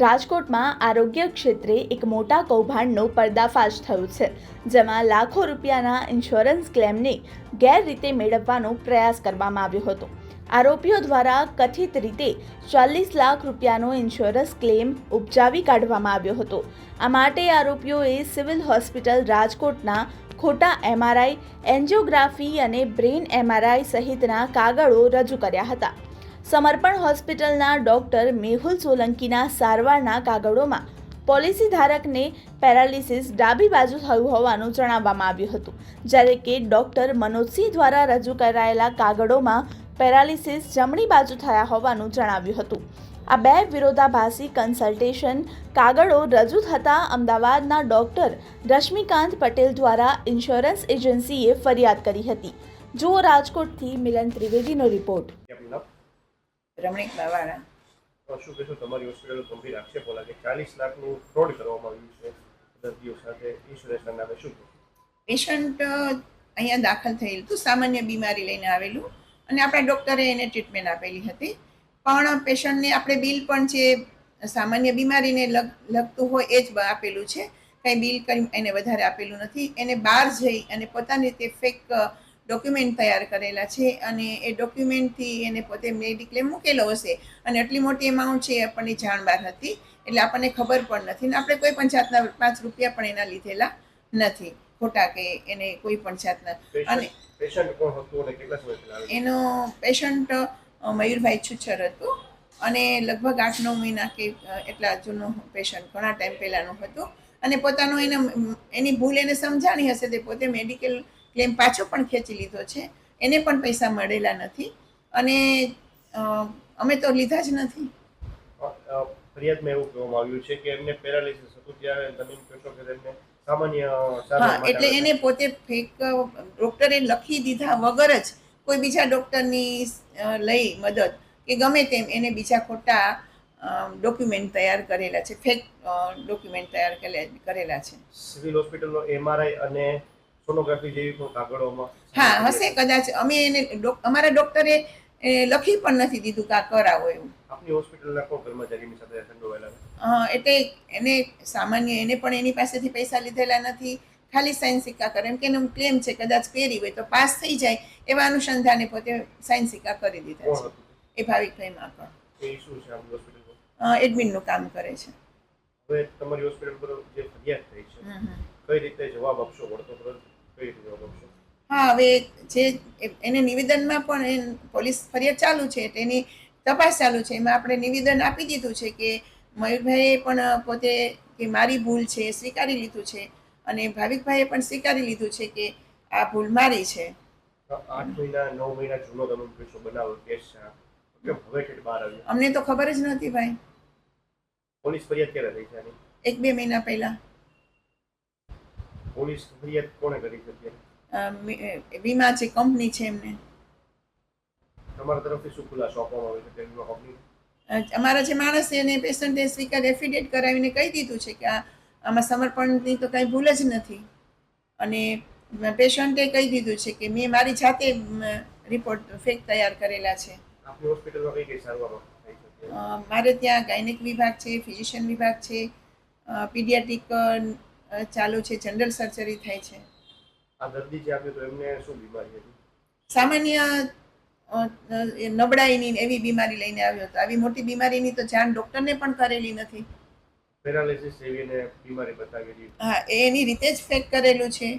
રાજકોટમાં આરોગ્ય ક્ષેત્રે એક મોટા કૌભાંડનો પર્દાફાશ થયો છે, જેમાં લાખો રૂપિયાના ઇન્સ્યોરન્સ ક્લેમને ગેરરીતે મેળવવાનો પ્રયાસ કરવામાં આવ્યો હતો. આરોપીઓ દ્વારા કથિત રીતે ચાલીસ લાખ રૂપિયાનો ઇન્સ્યોરન્સ ક્લેમ ઉપજાવી કાઢવામાં આવ્યો હતો. આ માટે આરોપીઓએ સિવિલ હોસ્પિટલ રાજકોટના ખોટા એમઆરઆઈ, એન્જિયોગ્રાફી અને બ્રેઇન એમઆરઆઈ સહિતના કાગળો રજૂ કર્યા હતા. સમર્પણ હોસ્પિટલના ડોક્ટર મેહુલ સોલંકીના સારવારના કાગળોમાં પોલિસી ધારકને પેરાલિસિસ ડાબી બાજુ થયું હોવાનું જણાવવામાં આવ્યું હતું. જ્યારે કે ડોક્ટર મનોજસિંહ દ્વારા રજૂ કરાયેલા કાગળોમાં પેરાલિસિસ જમણી બાજુ થયા હોવાનું જણાવ્યું હતું. આ બે વિરોધાભાસી કન્સલ્ટેશન કાગળો રજૂ થતાં અમદાવાદના ડોક્ટર રશ્મિકાંત પટેલ દ્વારા ઇન્સ્યોરન્સ એજન્સીએ ફરિયાદ કરી હતી. જુઓ રાજકોટથી મિલન ત્રિવેદીનો રિપોર્ટ? રમણીક બાવાળા શું કહેશો તમારી હોસ્પિટલ ગંભીર આક્ષેપો લાગે ચાલીસ લાખનું ફ્રોડ કરવામાં આવ્યું છે દર્દીઓ સાથે ઇન્સ્યોરન્સના નામે શું પેશન્ટ અહીંયા દાખલ થયેલું હતું સામાન્ય બીમારી લઈને આવેલું અને આપણા ડૉક્ટરે એને ટ્રીટમેન્ટ આપેલી હતી. પણ પેશન્ટને આપણે બિલ પણ જે સામાન્ય બીમારીને લગ લગતું હોય એ જ આપેલું છે. કંઈ બિલ કરી એને વધારે આપેલું નથી. એને બહાર જઈ અને પોતાની રીતે ફેક ડોક્યુમેન્ટ તૈયાર કરેલા છે અને એ ડોક્યુમેન્ટથી એને પોતે મેડિક્લેમ મૂકેલો હશે. અને આટલી મોટી એમાઉન્ટ છે એ આપણને જાણ બહાર હતી. એટલે આપણને ખબર પણ નથી ને આપણે કોઈ પણ જાતના પાંચ રૂપિયા પણ એના લીધેલા નથી. ખોટા કે એને કોઈ પણ જાતના. અને? એનો પેશન્ટ મયુરભાઈ છુચ્છર હતું. અને લગભગ આઠ નવ મહિના કે એટલા જૂનું પેશન્ટ ઘણા ટાઈમ પહેલાંનું હતું. અને પોતાનું એને એની ભૂલ એને સમજાણી હશે તે પોતે મેડિકલ ક્લેમ પાછો પણ ખેંચી લીધો છે. એને પણ પૈસા મળેલા નથી. અને અમે તો લીધા જ નથી. ફરિયાદમાં એવું કહેવામાં આવ્યું છે કે એમને પેરાલિસિસ હતું ત્યારે તમે કહેશો કે તેમને સામાન્ય હા એટલે એને પોતે ફેક ડૉક્ટરે લખી દીધા વગર જ કોઈ બીજા ડૉક્ટરની લઈ મદદ કે ગમે તેમ એને બીજા ખોટા ડોક્યુમેન્ટ તૈયાર કરેલા છે. ફેક ડોક્યુમેન્ટ તૈયાર કરેલા છે. સિવિલ હોસ્પિટલનો એમઆરઆઈ અને સોનોગ્રાફી જેવી પણ કાગળોમાં હા હશે કદાચ. અમે એને અમારા ડોક્ટરે લખી પણ નથી દીધું કે આ કરાવો એવું. આપની હોસ્પિટલના કોણ કર્મચારીની સાથે સંડોવાયેલા? એટલે એને સામાન્ય એને પણ એની પાસેથી પૈસા લીધેલા નથી. ખાલી સાઇન સિક્કા કરે. એમ કે એનું ક્લેમ છે કદાચ પહેરી હોય તો પાસ થઈ જાય એવા અનુસંધાને પોતે સાઇન સિક્કા કરી દીધા છે. એ ભાવિકભાઈ માકણ એડમિનનું કામ કરે છે. હવે તમારી હોસ્પિટલ પર જે ફરિયાદ થઈ છે. કઈ રીતે જવાબ આપશો? વળતો હા હવે જે એને નિવેદનમાં પણ એ પોલીસ ફરિયાદ ચાલુ છે તેની તપાસ ચાલુ છે. એમાં આપણે નિવેદન આપી દીધું છે કે મયુરભાઈએ પણ પોતે કે મારી ભૂલ છે સ્વીકારી લીધું છે અને ભાવિકભાઈએ પણ સ્વીકારી લીધું છે કે આ ભૂલ મારી છે. આઠ મહિના નવ મહિના જૂનો તમે બનાવો કેસ અમને તો ખબર જ નથી ભાઈ. પોલીસ ફરિયાદ ક્યારે થઈ છે એક બે મહિના પહેલા. પોલીસ ફરિયાદ કોણે કરી છે વીમા છે કંપની છે એમને. તમારા તરફથી શું ખુલાસો આપવામાં આવે છે વીમા કંપની અમારા જે માણસ છે એને પેશન્ટે સ્વીકાર એફિડેટ કરાવીને કહી દીધું છે કે આ આમાં સમર્પણની તો કાંઈ ભૂલ જ નથી. અને પેશન્ટે કહી દીધું છે કે મેં મારી જાતે રિપોર્ટ ફેક તૈયાર કરેલા છે. આપની હોસ્પિટલમાં કઈ કઈ સારવારો થાય છે અત્યારે? અ, મારે ત્યાં ગાયનિક વિભાગ છે ફિઝિશિયન વિભાગ છે પીડિયાટિક ચાલુ છે જનરલ સર્જરી થાય છે. આ દર્દી જે આવ્યો તો એમને શું બીમારી હતી? સામાન્ય નબળાઈની એવી બીમારી લઈને આવ્યો હતો. આવી મોટી બીમારીની તો જાણ ડૉક્ટરને પણ કરેલી નથી. પેરાલિસિસ એવીને બીમારી બતાવેલી. હા એની રીતે જ ફેક કરેલું છે.